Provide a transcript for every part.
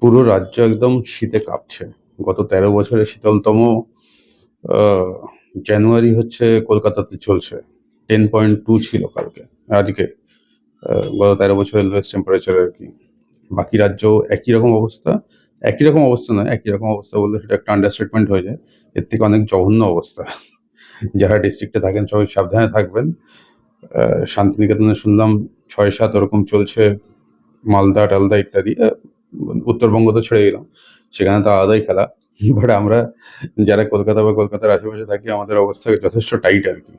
পুরো রাজ্য একদম শীতে কাঁপছে। গত তেরো বছরের শীতলতম জানুয়ারি হচ্ছে কলকাতাতে চলছে। টেন পয়েন্ট টু ছিল কালকে। আজকে গত তেরো বছরের লোয়েস্ট টেম্পারেচার আর কি। বাকি রাজ্য একই রকম অবস্থা। একই রকম অবস্থা নয়, একই রকম অবস্থা বললে সেটা একটা আন্ডারস্টেটমেন্ট হয়ে যায়। এর থেকে অনেক জঘন্য অবস্থা। যারা ডিস্ট্রিক্টে থাকেন সবাই সাবধানে থাকবেন। শান্তিনিকেতনে শুনলাম ছয় সাত ওরকম চলছে মালদা টালদা ইত্যাদি উত্তরবঙ্গ তো ছেড়ে গেলাম সেখানে তো আলাদাই খেলা। বাট আমরা যারা কলকাতা বা কলকাতার আশেপাশে থাকি, আমাদের অবস্থা যথেষ্ট টাইট আর কি।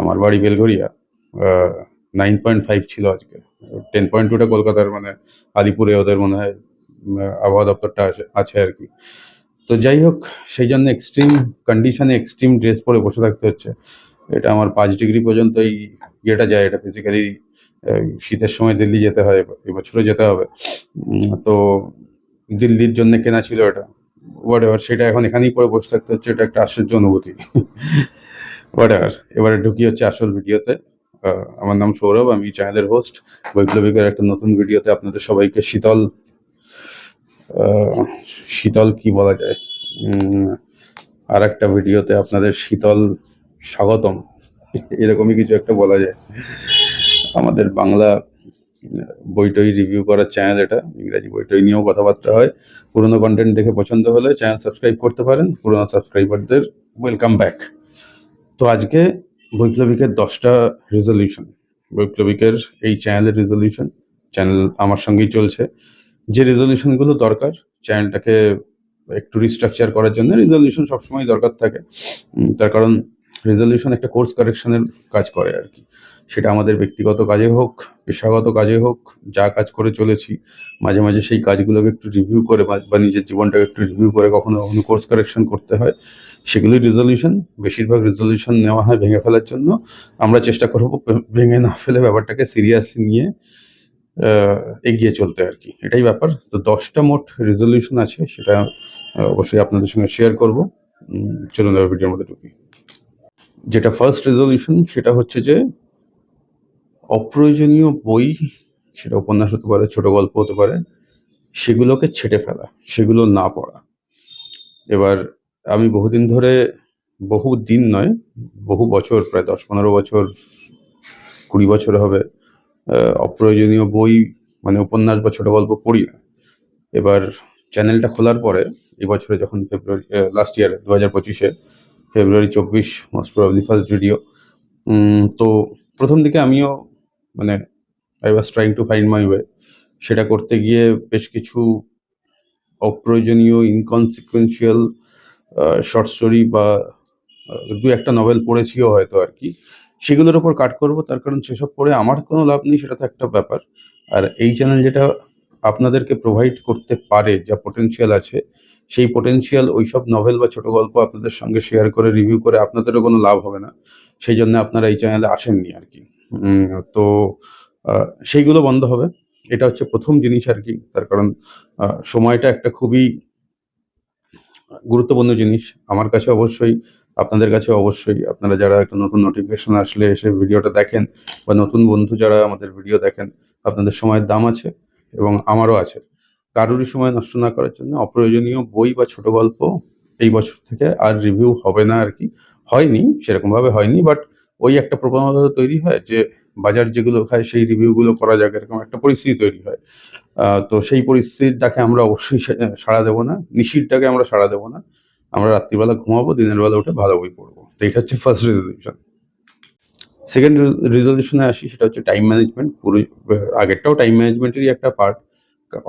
আমার বাড়ি বেলঘরিয়া নাইন পয়েন্ট ফাইভ ছিল আজকে। টেন পয়েন্ট টুটা কলকাতার মানে আলিপুরে ওদের মনে হয় আবহাওয়া দপ্তরটা আছে আর কি। তো যাই হোক, সেই জন্য এক্সট্রিম কন্ডিশনে এক্সট্রিম ড্রেস পরে বসে থাকতে হচ্ছে। এটা আমার পাঁচ ডিগ্রি পর্যন্ত এই ইয়েটা যায়, এটা ফিজিক্যালি শীতের সময় দিল্লি যেতে হয়, এবছরও যেতে হবে। তো দিল্লির জন্য কেনা ছিল এটা। হোয়াট এভার সেটা এখন এখানেই পরে বসে থাকতে হচ্ছে, এটা একটা আশ্চর্য অনুভূতি। হোয়াট এভার এবারে ঢুকি হচ্ছে আসল ভিডিওতে। আমার নাম সৌরভ, আমি চ্যানেলের হোস্ট বৈপ্লবিকের একটা নতুন ভিডিওতে আপনাদের সবাইকে শীতল শীতল কি বলা যায়? আর একটা ভিডিওতে আপনাদের শীতল স্বাগতম। এরকমই কিছু একটা বলা যায়। আমাদের বাংলা বইটই রিভিউ করার চ্যানেল এটা, ইংরাজি বইটই নিয়েও কথাবার্তা হয়। পুরোনো কন্টেন্ট দেখে পছন্দ হলে চ্যানেল সাবস্ক্রাইব করতে পারেন, পুরোনো সাবস্ক্রাইবারদের ওয়েলকাম ব্যাক তো আজকে বৈপ্লবিকের দশটা রেজলিউশন বৈপ্লবিকের এই চ্যানেলের রেজলিউশন চ্যানেল আমার সঙ্গেই চলছে। যে রেজলিউশনগুলো দরকার চ্যানেলটাকে একটু রিস্ট্রাকচার করার জন্য রেজলিউশন সবসময় দরকার থাকে। তার কারণ রেজলিউশন একটা কোর্স কারেকশনের কাজ করে আর কি। সেটা আমাদের ব্যক্তিগত কাজে হোক, পেশাগত কাজে হোক, যা কাজ করে চলেছি, মাঝে মাঝে সেই কাজগুলোকে একটু রিভিউ করে বা নিজের জীবনটাকে একটু রিভিউ করে কখনো কখনো কোর্স কারেকশন করতে হয়। সেগুলি রেজলিউশন বেশিরভাগ রেজলিউশন নেওয়া হয় ভেঙে ফেলার জন্য। আমরা চেষ্টা করব ভেঙে না ফেলে ব্যাপারটাকে সিরিয়াসলি নিয়ে এগিয়ে চলতে আর কি। এটাই ব্যাপার। তো দশটা মোট রেজলিউশন আছে, সেটা অবশ্যই আপনাদের সঙ্গে শেয়ার করব। চলুন ভিডিওর মধ্যে ঢুকি। যেটা ফার্স্ট রেজলিউশন সেটা হচ্ছে যে অপ্রয়োজনীয় বই, সেটা উপন্যাস হতে পারে, ছোট গল্প হতে পারে, সেগুলোকে ছেটে ফেলা, সেগুলো না পড়া। এবার আমি বহুদিন ধরে, বহু দিন নয়, বহু বছর, প্রায় দশ পনেরো বছর, কুড়ি বছর হবে অপ্রয়োজনীয় বই মানে উপন্যাস বা ছোট গল্প পড়ি না। এবার চ্যানেলটা খোলার পরে, এই বছরে যখন ফেব্রুয়ারি লাস্ট ইয়ার দু হাজার পঁচিশে, ফেব্রুয়ারি চব্বিশ মোস্ট প্রবলি ফার্স্ট ভিডিও তো প্রথম দিকে আমিও মানে I was trying to find my way সেটা করতে গিয়ে বেশ কিছু অপ্রয়োজনীয় ইনকনসিকুয়েন্সিয়াল শর্ট স্টোরি বা দু একটা নভেল পড়েছিও হয়তো আর কি। সেগুলোর ওপর কাট করব, তার কারণ সেসব পড়ে আমার কোনো লাভ নেই, সেটা তো একটা ব্যাপার। আর এই চ্যানেল যেটা আপনাদেরকে প্রোভাইড করতে পারে, যা পোটেনশিয়াল আছে, সেই পোটেনশিয়াল ওইসব নভেল বা ছোট গল্প আপনাদের সঙ্গে শেয়ার করে রিভিউ করে আপনাদেরও কোনো লাভ হবে না। সেই জন্য আপনারা এই চ্যানেলে আসেননি আর কি। তো সেইগুলো বন্ধ হবে। এটা হচ্ছে প্রথম জিনিস আর কি তার কারণ সময়টা একটা খুবই গুরুত্বপূর্ণ জিনিস। আমার কাছে অবশ্যই, আপনাদের কাছে অবশ্যই, আপনারা যারা একটা নতুন নোটিফিকেশন আসলে এসে ভিডিওটা দেখেন বা নতুন বন্ধু যারা আমাদের ভিডিও দেখেন, আপনাদের সময়ের দাম আছে এবং আমারও আছে। কারোরই সময় নষ্ট না করার জন্য অপ্রয়োজনীয় বই বা ছোট গল্প এই বছর থেকে আর রিভিউ হবে না আর কি হয়নি, সেরকমভাবে হয়নি বাট ওই একটা প্রবণতা তৈরি হয় যে বাজার যেগুলো খায় সেই রিভিউগুলো করা যাক, এরকম একটা পরিস্থিতি তৈরি হয়। তো সেই পরিস্থিতিটাকে আমরা অবশ্যই সাড়া দেবো না। নিশিরটাকে আমরা সাড়া দেবো না। আমরা রাত্রিবেলা ঘুমাবো, দিনের বেলা উঠে ভালো বই পড়ব। তো এটা হচ্ছে ফার্স্ট রেজলিউশন সেকেন্ড রেজলিউশনে আসি, সেটা হচ্ছে টাইম ম্যানেজমেন্ট পুরো, আগেরটাও টাইম ম্যানেজমেন্টেরই একটা পার্ট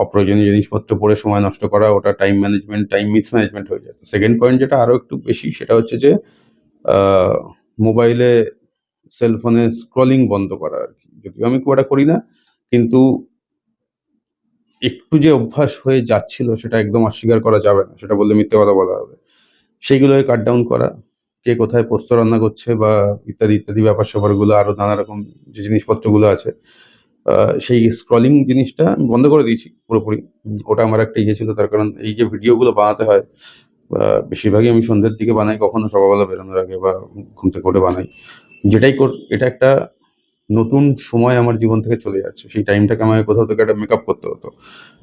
অপ্রয়োজনীয় জিনিসপত্র পড়ে সময় নষ্ট করা, ওটা টাইম ম্যানেজমেন্ট টাইম মিসম্যানেজমেন্ট হয়ে যায়। সেকেন্ড পয়েন্ট যেটা আরও একটু বেশি, সেটা হচ্ছে যে মোবাইলে সেলফোনে স্ক্রলিং বন্ধ করা আর কি। যদিও আমি খুব করি না, কিন্তু একটু যে অভ্যাস হয়ে যাচ্ছিল সেটা একদম অস্বীকার করা যাবে না। সেটা বললে মিথ্যে কথা বলা হবে। সেইগুলোকে কাট ডাউন করা, কে কোথায় পোস্ত রান্না করছে বা ইত্যাদি ইত্যাদি ব্যাপার স্যাপারগুলো, আরও নানা রকম যে জিনিসপত্রগুলো আছে সেই স্ক্রলিং জিনিসটা আমি বন্ধ করে দিয়েছি পুরোপুরি। ওটা আমার একটা ইয়ে ছিল, তার কারণ এই যে ভিডিওগুলো বানাতে হয় বেশিরভাগই আমি সন্ধ্যের দিকে বানাই, কখনো সকালবেলা বেরোনোর আগে বা ঘুম থেকে উঠে বানাই। যেটাই কর এটা একটা নতুন সময় আমার জীবন থেকে চলে যাচ্ছে। সেই টাইমটাকে আমাকে কোথাও থেকে একটা মেকআপ করতে হতো।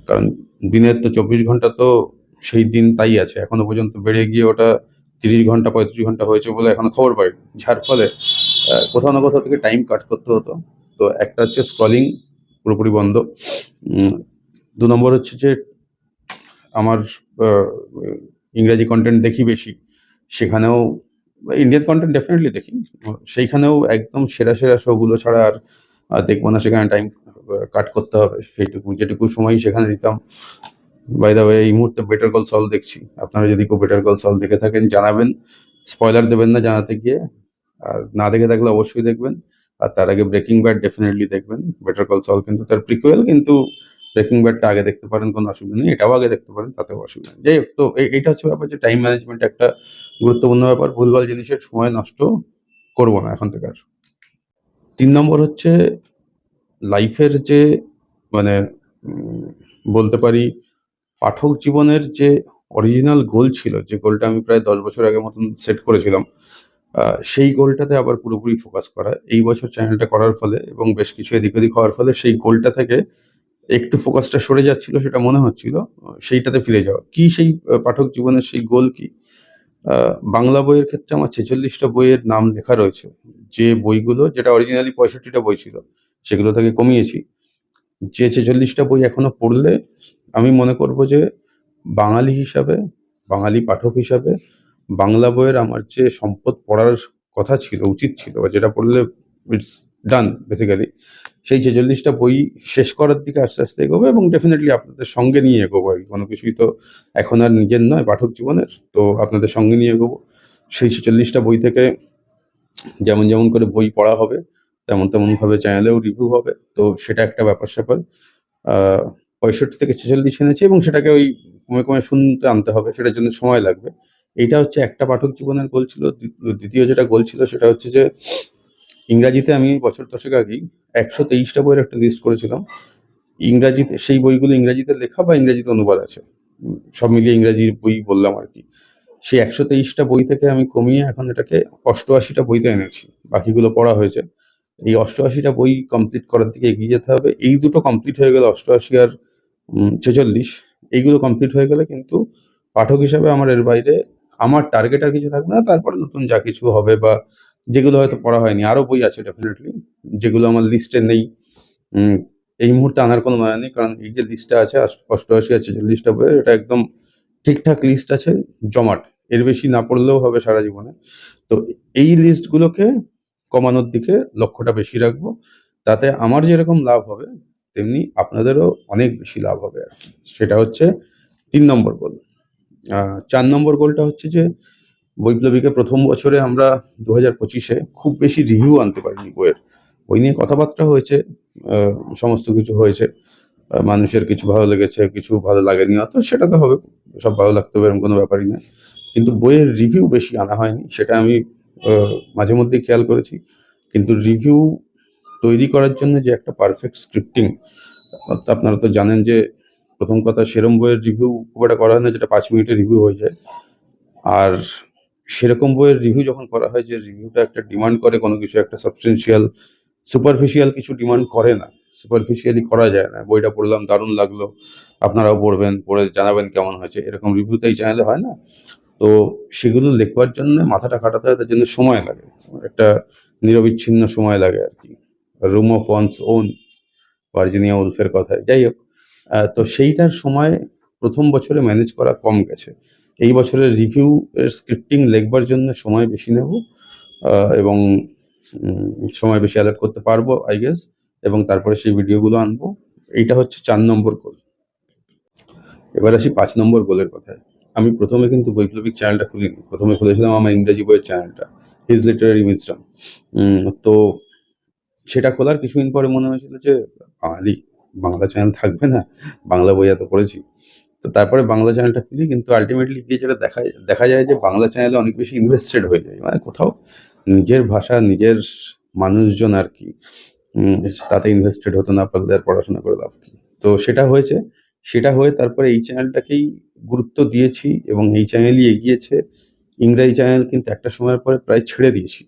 কারণ দিনের তো চব্বিশ ঘণ্টা তো সেই দিন তাই আছে। এখনও পর্যন্ত বেড়ে গিয়ে ওটা তিরিশ ঘণ্টা, পঁয়ত্রিশ ঘণ্টা হয়েছে বলে এখনও খবর পাইনি। যার ফলে কোথাও না কোথাও থেকে টাইম কাট করতে হতো। তো একটা হচ্ছে স্ক্রলিং পুরোপুরি বন্ধ। দু নম্বর হচ্ছে যে, আমার ইংরাজি কন্টেন্ট দেখি বেশি। সেখানেও ইন্ডিয়ান কন্টেন্ট ডেফিনেটলি দেখি। সেইখানেও একদম সেরা সেরা শোগুলো ছাড়া আর দেখব না, সেখানে টাইম কাট করতে হবে। সেইটুকু, যেটুকু সময় সেখানে দিতাম। বাই দা ওয়ে এই মুহূর্তে বেটার কল সল দেখছি। আপনারা যদি কেউ বেটার কল সল দেখে থাকেন, জানাবেন। স্পয়লার দেবেন না জানাতে গিয়ে। আর না দেখে থাকলে অবশ্যই দেখবেন। আর তার আগে ব্রেকিং ব্যাড ডেফিনেটলি দেখবেন। বেটার কল সল কিন্তু তার প্রিকুয়েল কিন্তু ব্রেকিং ব্যাডটা আগে দেখতে পারেন, কোনো অসুবিধা নেই। এটাও আগে দেখতে পারেন, তাতেও অসুবিধা নেই। যাই হোক, তো এই- এইটা হচ্ছে ব্যাপার যে টাইম ম্যানেজমেন্ট একটা গুরুত্বপূর্ণ ব্যাপার, ভুলভাল জিনিসের সময় নষ্ট করব না এখন থেকে আর। তিন নম্বর হচ্ছে লাইফের যে মানে বলতে পারি পাঠক জীবনের যে অরিজিনাল গোল ছিল, যে গোলটা আমি প্রায় দশ বছর আগে মতন সেট করেছিলাম সেই গোলটাতে আবার পুরোপুরি ফোকাস করা। এই বছর চ্যানেলটা করার ফলে এবং বেশ কিছু এদিক ওদিক হওয়ার ফলে সেই গোলটা থেকে একটু ফোকাসটা সরে যাচ্ছিল, সেটা মনে হচ্ছিল, সেইটাতে ফিরে যাওয়া। কি সেই পাঠক জীবনের সেই গোল কি? বাংলা বইয়ের ক্ষেত্রে আমার ছেচল্লিশটা বইয়ের নাম লেখা রয়েছে। যে বইগুলো, যেটা অরিজিনালি পঁয়ষট্টিটা বই ছিল, সেগুলো থেকে কমিয়েছি। যে ছেচল্লিশটা বই এখনও পড়লে আমি মনে করব যে বাঙালি হিসাবে, বাঙালি পাঠক হিসাবে বাংলা বইয়ের আমার যে সম্পদ পড়ার কথা ছিল, উচিত ছিল, বা যেটা পড়লে ইটস ডান বেসিক্যালি সেই ছেচল্লিশটা বই শেষ করার দিকে আস্তে আস্তে এগোবো এবং ডেফিনেটলি আপনাদের সঙ্গে নিয়ে এগোবো। আর। কোনো কিছুই তো এখন আর নিজের নয়, পাঠক জীবনের। তো আপনাদের সঙ্গে নিয়ে এগোবো। সেই ছেচল্লিশটা বই থেকে যেমন যেমন করে বই পড়া হবে, তেমন তেমন ভাবে চ্যানেলেও রিভিউ হবে। তো সেটা একটা ব্যাপার স্যাপার। পঁয়ষট্টি থেকে ছেচল্লিশ এনেছি এবং সেটাকে ওই কমে কমে শুনতে আনতে হবে, সেটার জন্য সময় লাগবে। এইটা হচ্ছে একটা পাঠক জীবনের গোল ছিল। দ্বিতীয় যেটা গোল ছিল সেটা হচ্ছে যে ইংরাজিতে আমি বছর দশেক আগেই একশো তেইশটা বইয়ের একটা লিস্ট করেছিলাম। ইংরাজিতে সেই বইগুলো ইংরাজিতে লেখা বা ইংরাজিতে অনুবাদ আছে? সব মিলিয়ে ইংরাজির বই বললাম আর কি। সেই একশো তেইশটা বই থেকে আমি কমিয়ে এখন এটাকে অষ্টআশিটা বইতে এনেছি। বাকিগুলো পড়া হয়েছে। এই অষ্টআশিটা বই কমপ্লিট করার দিকে এগিয়ে যেতে হবে। এই দুটো কমপ্লিট হয়ে গেলে অষ্টআশি আর ছেচল্লিশ। এইগুলো কমপ্লিট হয়ে গেলে কিন্তু পাঠক হিসাবে আমার এর বাইরে আমার টার্গেট আর কিছু থাকবে না। তারপরে নতুন যা কিছু হবে বা যেগুলো হয়তো পড়া হয়নি আরও বই আছে ডেফিনেটলি যেগুলো আমার লিস্টে নেই। এই মুহূর্তে আনার কোনো মানে নেই, কারণ এই যে লিস্টটা আছে অষ্টআশি আর ছেচল্লিশটা বইয়ের, এটা একদম ঠিকঠাক লিস্ট আছে, জমাট। এর বেশি না পড়লেও হবে সারা জীবনে। তো এই লিস্টগুলোকে কমানোর দিকে লক্ষ্যটা বেশি রাখব, তাতে আমার যেরকম লাভ হবে, তেমনি আপনাদেরও অনেক বেশি লাভ হবে আর কি। সেটা হচ্ছে তিন নম্বর গোল চার নম্বর গোলটা হচ্ছে যে বৈপ্লবিকে প্রথম বছরে আমরা দু হাজার পঁচিশে খুব বেশি রিভিউ আনতে পারিনি বইয়ের। বই নিয়ে কথাবার্তা হয়েছে সমস্ত কিছু হয়েছে। মানুষের কিছু ভালো লেগেছে, কিছু ভালো লাগেনি, অত সেটা তো হবে, সব ভালো লাগতে হবে এরকম কোনো ব্যাপারই না। কিন্তু বইয়ের রিভিউ বেশি আনা হয়নি, সেটা আমি মাঝে মধ্যেই খেয়াল করেছি। কিন্তু রিভিউ তৈরি করার জন্য যে একটা পারফেক্ট স্ক্রিপ্টিং আপনারা তো জানেন যে প্রথম কথা সেরম বইয়ের রিভিউ খুব একটা করা হয় না, যেটা পাঁচ মিনিটের রিভিউ হয়ে যায়। আর সেরকম বইয়ের রিভিউ যখন করা হয়, যে রিভিউটা একটা ডিমান্ড করে, কোনো কিছু একটা সাবস্টেন্সিয়াল সুপারফিশিয়াল কিছু ডিমান্ড করে না। সুপারফিশিয়ালি করা যায় না। বইটা পড়লাম, দারুণ লাগল, আপনারাও পড়বেন, পড়ে জানাবেন কেমন হয়েছে। এরকম রিভিউ তো এই চ্যানেলে হয় না। তো সেগুলো লেখবার জন্য মাথাটা খাটাতে হয়, তার জন্য সময় লাগে। একটা নিরবিচ্ছিন্ন সময় লাগে আর কি। Room of one's own Virginia উলফের কথায়। যাই হোক তো সেইটার সময় প্রথম বছরে ম্যানেজ করা কম গেছে। এই বছরের রিভিউ স্ক্রিপ্টিং লেখবার জন্য সময় বেশি নেব এবং সময় বেশি অ্যালার্ট করতে পারব আই গেস এবং তারপরে সেই ভিডিওগুলো আনব। এইটা হচ্ছে চার নম্বর গোল এবার আসি পাঁচ নম্বর গোলের কথায়। আমি প্রথমে কিন্তু বৈপ্লবিক চ্যানেলটা খুলিনি। প্রথমে খুলেছিলাম আমার ইংরেজি বইয়ের চ্যানেলটা হিজ লিটারারি উইজডম তো সেটা খোলার কিছুদিন পরে মনে হয়েছিল যে বাঙালি বাংলা চ্যানেল থাকবে না, বাংলা বই এত পড়েছি। তো তারপরে বাংলা চ্যানেলটা খুলি, কিন্তু আলটিমেটলি গিয়ে যেটা দেখা দেখা যায় যে বাংলা চ্যানেলে অনেক বেশি ইনভেস্টেড হয়ে যায়। মানে কোথাও নিজের ভাষা, নিজের মানুষজন আর কি তাতে ইনভেস্টেড হতে না পারলে আর পড়াশোনা করে লাভ কি তো সেটা হয়েছে, সেটা হয়ে তারপরে এই চ্যানেলটাকেই গুরুত্ব দিয়েছি এবং এই চ্যানেলই এগিয়েছে। ইংরাজি চ্যানেল কিন্তু একটা সময়ের পরে প্রায় ছেড়ে দিয়েছি।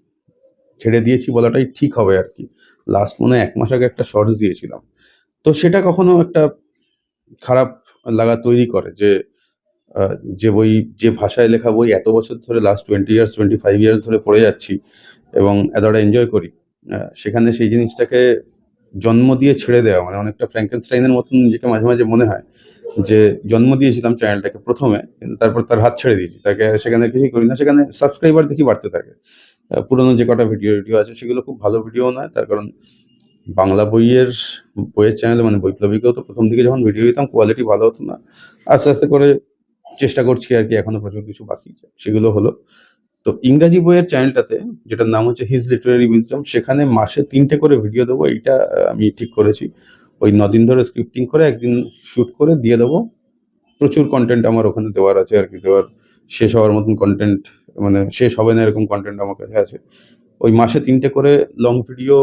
ছেড়ে দিয়েছি বলাটাই ঠিক হবে আর কি। লাস্ট মনে এক মাস আগে একটা শর্টস দিয়েছিলাম। তো সেটা কখনো একটা খারাপ লাগা তৈরি করে যে যে বই, যে ভাষায় লেখা বই এত বছর ধরে last twenty years twenty five years ধরে পড়ে যাচ্ছি এবং এতটা এনজয় করি সেখানে সেই জিনিসটাকে জন্ম দিয়ে ছেড়ে দেওয়া মানে অনেকটা ফ্র্যাঙ্কেনস্টাইনের মতন নিজেকে মাঝে মাঝে মনে হয় যে জন্ম দিয়েছিলাম চ্যানেলটাকে প্রথমে তারপর তার হাত ছেড়ে দিয়েছি। তাকে সেখানে কিছুই করি না, সেখানে সাবস্ক্রাইবার দেখি বাড়তে থাকে। পুরনো যে কটা ভিডিও ভিডিও আছে সেগুলো খুব ভালো ভিডিও নয়, তার কারণ বাংলা বইয়ের বইয়ের চ্যানেলে মানে বৈপ্লবিকেও তো প্রথম দিকে যখন ভিডিও দিতাম কোয়ালিটি ভালো হতো না। আস্তে আস্তে করে চেষ্টা করছি আর কি, এখনও প্রচুর কিছু বাকি সেগুলো হলো। তো ইংরাজি বইয়ের চ্যানেলটাতে যেটার নাম হচ্ছে হিজ লিটারারি উইজডম সেখানে মাসে তিনটে করে ভিডিও দেবো, এইটা আমি ঠিক করেছি। ওই নদিন ধরে স্ক্রিপ্টিং করে একদিন শ্যুট করে দিয়ে দেবো। প্রচুর কন্টেন্ট আমার ওখানে দেওয়ার আছে আর কি, দেওয়ার শেষ হওয়ার মতন কন্টেন্ট মানে শেষ হবে না এরকম কন্টেন্ট আমার কাছে আছে। ওই মাসে তিনটে করে লং ভিডিও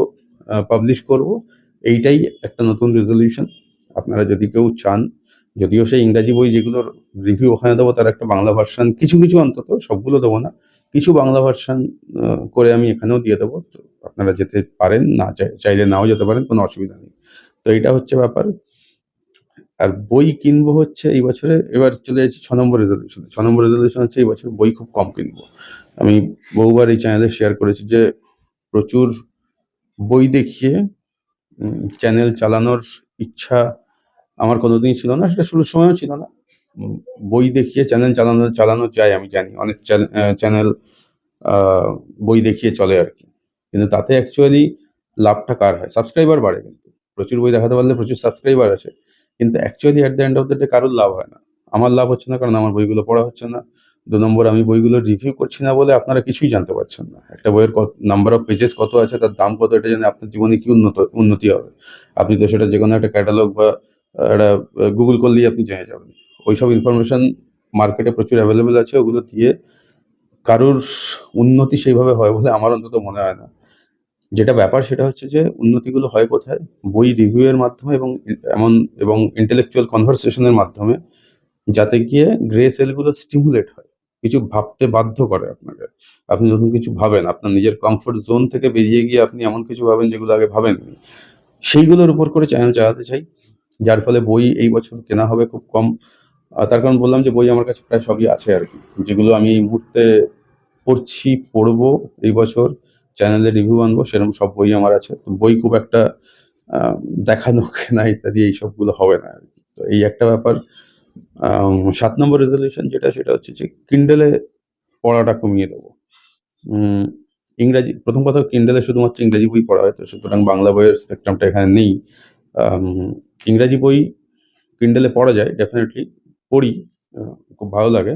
পাবলিশ করব। এইটাই একটা নতুন রেজলিউশন আপনারা যদি কেউ চান, যদিও সেই ইংরাজি বই যেগুলোর রিভিউ ওখানে দেবো, তার একটা বাংলা ভার্সান কিছু কিছু অন্তত, সবগুলো দেবো না, কিছু বাংলা ভার্সান করে আমি এখানেও দিয়ে দেবো। তো আপনারা যেতে পারেন, না চাই- চাইলে নাও যেতে পারেন, কোনো অসুবিধা নেই। তো এটা হচ্ছে ব্যাপার। আর বই কিনবো হচ্ছে এই বছরে, এবার চলে যাচ্ছি ছ নম্বর রেজলিউশন ছ নম্বর রেজলিউশন হচ্ছে এই বছর বই খুব কম কিনবো। আমি বহুবার এই চ্যানেলে শেয়ার করেছি যে প্রচুর বই দেখিয়ে চ্যানেল চালানোর ইচ্ছা আমার কোনোদিনই ছিল না, সেটা শুরুর সময়ও ছিল না। বই দেখিয়ে চ্যানেল চালানো চালানো যায়, আমি জানি। অনেক চ্যানেল বই দেখিয়ে চলে আর কি। কিন্তু তাতে অ্যাকচুয়ালি লাভটা কার হয়? সাবস্ক্রাইবার বাড়ে কিন্তু। প্রচুর বই দেখাতে পারলে প্রচুর সাবস্ক্রাইবার আছে কিন্তু actually at the end of the day কারোর লাভ হয় না। আমার লাভ হচ্ছে না, কারণ আমার বইগুলো পড়া হচ্ছে না। দু নম্বর, আমি বইগুলো রিভিউ করছি না বলে আপনারা কিছুই জানতে পারছেন না। একটা বইয়ের নাম্বার অফ পেজেস কত আছে, তার দাম কত, এটা জানে আপনার জীবনে কি উন্নত, উন্নতি হবে। আপনি তো সেটা যে কোনো একটা ক্যাটালগ বা, একটা গুগল করলেই আপনি জেনে যাবেন। ওইসব ইনফরমেশন মার্কেটে প্রচুর অ্যাভেলেবেল আছে, ওগুলো দিয়ে কারোর উন্নতি সেইভাবে হয় বলে আমার অন্তত মনে হয় না। যেটা ব্যাপার সেটা হচ্ছে যে, উন্নতিগুলো হয় কোথায়? বই রিভিউয়ের মাধ্যমে এবং এমন, এবং ইন্টেলেকচুয়াল কনভারসেশনের মাধ্যমে, যাতে গিয়ে গ্রে সেলগুলো স্টিমুলেট হয়। কিছু ভাবতে বাধ্য করে আপনাকে। আপনি যখন কিছু ভাবেন, আপনার নিজের কমফোর্ট জোন থেকে বেরিয়ে গিয়ে আপনি এমন কিছু ভাবেন যেগুলো আগে ভাবেননি। সেইগুলোর উপর করে চ্যানেল চালাতে চাই, যার ফলে বই এই বছর কেনা হবে খুব কম। তার কারণ বললাম যে, বই আমার কাছে প্রায় সবই আছে আর কি। যেগুলো আমি এই মুহূর্তে পড়ছি, পড়ব এই বছর চ্যানেলে রিভিউ আনব, সেরকম সব বই আমার আছে। তো বই খুব একটা দেখানো, কেনা ইত্যাদি এই সবগুলো হবে না আর কি। তো এই একটা ব্যাপার। সাত নম্বর রেজলিউশন যেটা, সেটা হচ্ছে যে কিন্ডেলে পড়াটা কমিয়ে দেবো। ইংরাজি, প্রথম কথা কিন্ডেলে শুধুমাত্র ইংরাজি বই পড়া হয় তো সুতরাং বাংলা বইয়ের স্পেকট্রামটা এখানে নেই। ইংরাজি বই কিন্ডেলে পড়া যায় ডেফিনেটলি পড়ি খুব ভালো লাগে।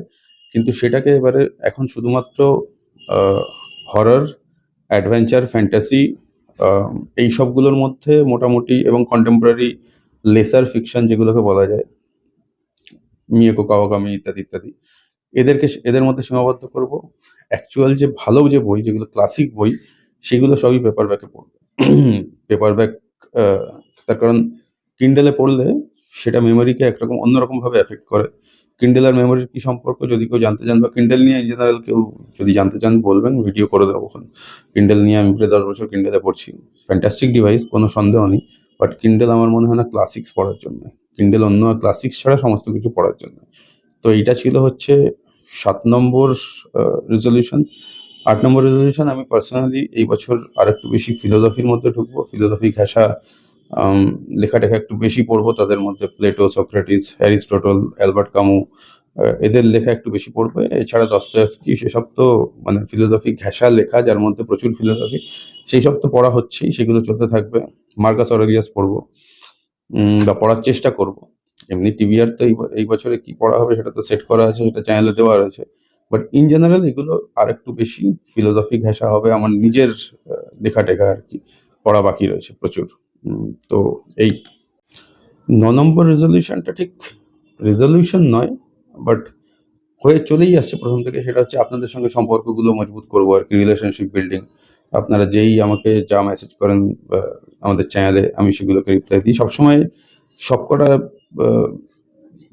কিন্তু সেটাকে এবারে এখন শুধুমাত্র হরর অ্যাডভেঞ্চার ফ্যান্টাসি এই সবগুলোর মধ্যে মোটামুটি এবং কন্টেম্পোরারি লেসার ফিকশন যেগুলোকে বলা যায় মিয়েকো কাওয়াকামি ইত্যাদি ইত্যাদি। এদেরকে এদের মধ্যে সীমাবদ্ধ করব। অ্যাকচুয়াল যে ভালো যে বই, যেগুলো ক্লাসিক বই, সেগুলো সবই পেপার ব্যাকে পড়বে। পেপার ব্যাক তার কারণ কিন্ডেলে পড়লে সেটা মেমোরিকে একরকম অন্যরকম ভাবে এফেক্ট করে। কিন্ডেল আর মেমোরির কি সম্পর্ক? যদি কেউ জানতে চান বা কিন্ডেল নিয়ে ইন জেনারেল কেউ যদি জানতে চান, বলবেন ভিডিও করে দেবো ওখানে কিন্ডেল নিয়ে আমি প্রায় দশ বছর কিন্ডেলে পড়ছি। ফ্যান্টাস্টিক ডিভাইস কোনো সন্দেহ নেই। বাট কিন্ডেল আমার মনে হয় না ক্লাসিক্স পড়ার জন্য। কিন্ডেল অন্য ক্লাসিক্স ছাড়া সমস্ত কিছু পড়ার জন্য। তো এইটা ছিল হচ্ছে সাত নম্বর রেজলিউশন আট নম্বর রেজলিউশন আমি পার্সোনালি এই বছর আর একটু বেশি ফিলোসফির মধ্যে ঢুকবো। ফিলোসফি ঘেঁষা আম, লেখা টেখা একটু বেশি পড়ব। তাদের মধ্যে Plato Socrates Aristotle Albert Camus এদের লেখা একটু বেশি পড়বে। এছাড়া দস্তয়েভস্কি সেসব তো মানে ফিলোসফি ঘেঁষা লেখা যার মধ্যে প্রচুর ফিলোসফি সেই সব তো পড়া হচ্ছেই সেগুলো চলতে থাকবে। মার্কাস অরেলিয়াস পড়ব। বা পড়ার চেষ্টা করব। এমনি টিভিআর তো এই বছরে কি পড়া হবে সেটা তো সেট করা আছে, সেটা চ্যানেলে দেওয়া রয়েছে। বাট ইন জেনারেল এগুলো আর একটু বেশি ফিলোসফি ঘেঁষা হবে, আমার নিজের লেখা টেখা আর কি, পড়া বাকি রয়েছে প্রচুর। তো এই ন নম্বর রেজলিউশনটা ঠিক রেজলিউশন নয় বাট হয়ে চলেই আসছে প্রথম থেকে, সেটা হচ্ছে আপনাদের সঙ্গে সম্পর্কগুলো মজবুত করব আর কি রিলেশনশিপ বিল্ডিং আপনারা যেই আমাকে যা মেসেজ করেন আমাদের চ্যানেলে আমি সেগুলোকে রিপ্লাই দিই। সবসময় সবকটা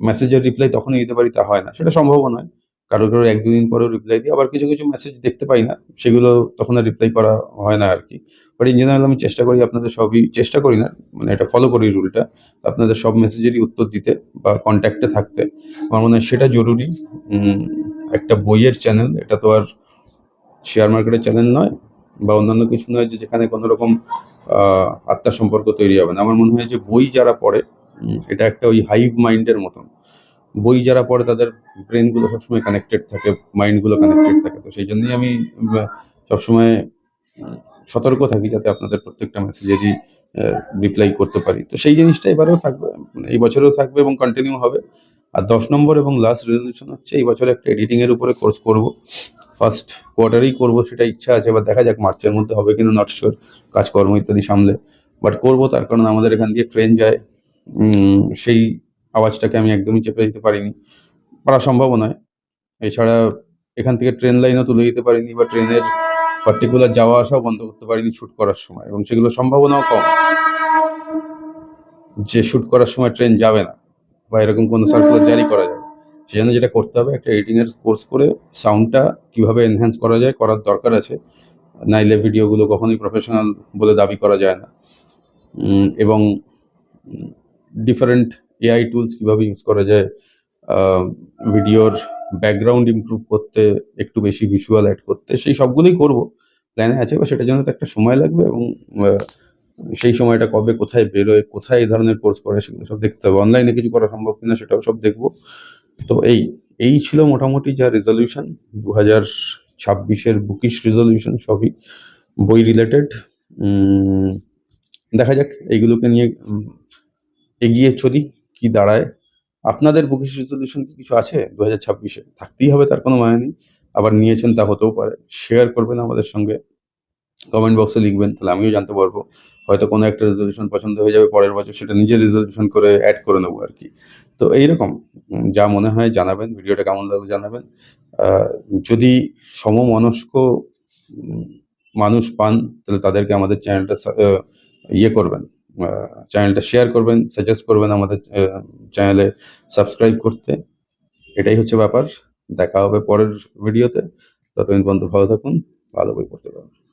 মেসেজের রিপ্লাই তখনই দিতে পারি, তা হয় না। সেটা সম্ভব নয়। কারও কারও এক দুদিন পরেও রিপ্লাই দিই। আবার কিছু কিছু মেসেজ দেখতে পাই না। সেগুলো তখন আর রিপ্লাই করা হয় না আর কি বাট ইন জেনারেল আমি চেষ্টা করি আপনাদের সবই, চেষ্টা করি না মানে এটা ফলো করি রুলটা আপনাদের সব মেসেজেরই উত্তর দিতে বা কন্ট্যাক্টে থাকতে। আমার মনে হয় সেটা জরুরি। একটা বইয়ের চ্যানেল এটা তো আর শেয়ার মার্কেটের চ্যানেল নয় বা অন্যান্য কিছু নয় যে যেখানে কোনো রকম আহ, আত্মার সম্পর্ক তৈরি হবে না। আমার মনে হয় যে বই যারা পড়ে এটা একটা ওই হাইভ মাইন্ডের মতন। বই যারা পড়ে তাদের ব্রেনগুলো সবসময় কানেক্টেড থাকে মাইন্ডগুলো কানেক্টেড থাকে। তো সেই জন্যই আমি সবসময় সতর্ক থাকি যাতে আপনাদের প্রত্যেকটা মেসেজেরই রিপ্লাই করতে পারি। তো সেই জিনিসটা এবারেও থাকবে মানে এই বছরেও থাকবে এবং কন্টিনিউ হবে। আর দশ নম্বর এবং লাস্ট রেজলিউশন হচ্ছে এই বছর একটা এডিটিং এর উপরে কোর্স করব। ফার্স্ট কোয়ার্টারেই করব সেটা ইচ্ছা আছে, এবার দেখা যাক মার্চের মধ্যে হবে কিনা নট শিওর কাজকর্ম ইত্যাদি সামলে। বাট করব তার কারণ আমাদের এখান দিয়ে ট্রেন যায় সেই আওয়াজটাকে আমি একদমই চেপে দিতে পারিনি। পারা সম্ভব নয়। এছাড়া এখান থেকে ট্রেন লাইনও তুলে দিতে পারিনি বা ট্রেনের পার্টিকুলার যাওয়া আসাও বন্ধ করতে পারিনি শুট করার সময়। এবং সেগুলো সম্ভাবনাও কম। যে শ্যুট করার সময় ট্রেন যাবে না, বা এরকম কোনো সার্কুলার জারি করা যাবে সেই জন্য যেটা করতে হবে, একটা এডিটিং এর কোর্স করে সাউন্ডটা কীভাবে এনহ্যান্স করা যায়, করার দরকার আছে। নাইলে ভিডিওগুলো কখনোই প্রফেশনাল বলে দাবি করা যায় না। এবং ডিফারেন্ট এআই টুলস কীভাবে ইউজ করা যায় ভিডিওর ব্যাকগ্রাউন্ড ইমপ্রুভ করতে, একটু বেশি ভিজুয়াল অ্যাড করতে, সেই সবগুলোই করব। প্ল্যানে আছে বা সেটার জন্য তো একটা সময় লাগবে এবং সেই সময়টা কবে কোথায় বেরোয়, কোথায় এই ধরনের কোর্স করে, সেগুলো সব দেখতে হবে। অনলাইনে কিছু করা সম্ভব কিনা সেটাও সব দেখব। তো এই এই ছিল মোটামুটি যা রেজলিউশন দু হাজার ছাব্বিশের বুকিশ রেজলিউশন সবই বই রিলেটেড দেখা যাক, এইগুলোকে নিয়ে এগিয়ে চলি, কি দাঁড়ায়। আপনাদের বুকিশ রেজলিউশন কি কিছু আছে? দু হাজার ছাব্বিশে থাকতেই হবে, তার কোনো মানে নেই। আবার নিয়েছেন তা হতেও পারে। শেয়ার করবেন আমাদের সঙ্গে। কমেন্ট বক্সে লিখবেন, তাহলে আমিও জানতে পারব। হয়তো কোনো একটা রেজলিউশন পছন্দ হয়ে যাবে পরের বছর, সেটা নিজের রেজলিউশন করে অ্যাড করে নেব আর কি। তো এইরকম যা মনে হয় জানাবেন, ভিডিওটা কেমন লাগল জানাবেন। যদি সমমনস্ক মানুষ পান, তাহলে তাদেরকে আমাদের চ্যানেলটা ইয়ে করবেন। চ্যানেলটা শেয়ার করবেন সাজেস্ট করবেন আমাদের চ্যানেলে সাবস্ক্রাইব করতে। এটাই হচ্ছে ব্যাপার। দেখা হবে পরের ভিডিওতে ততদিন পর্যন্ত ভালো থাকুন, ভালো বই পড়তে পারবেন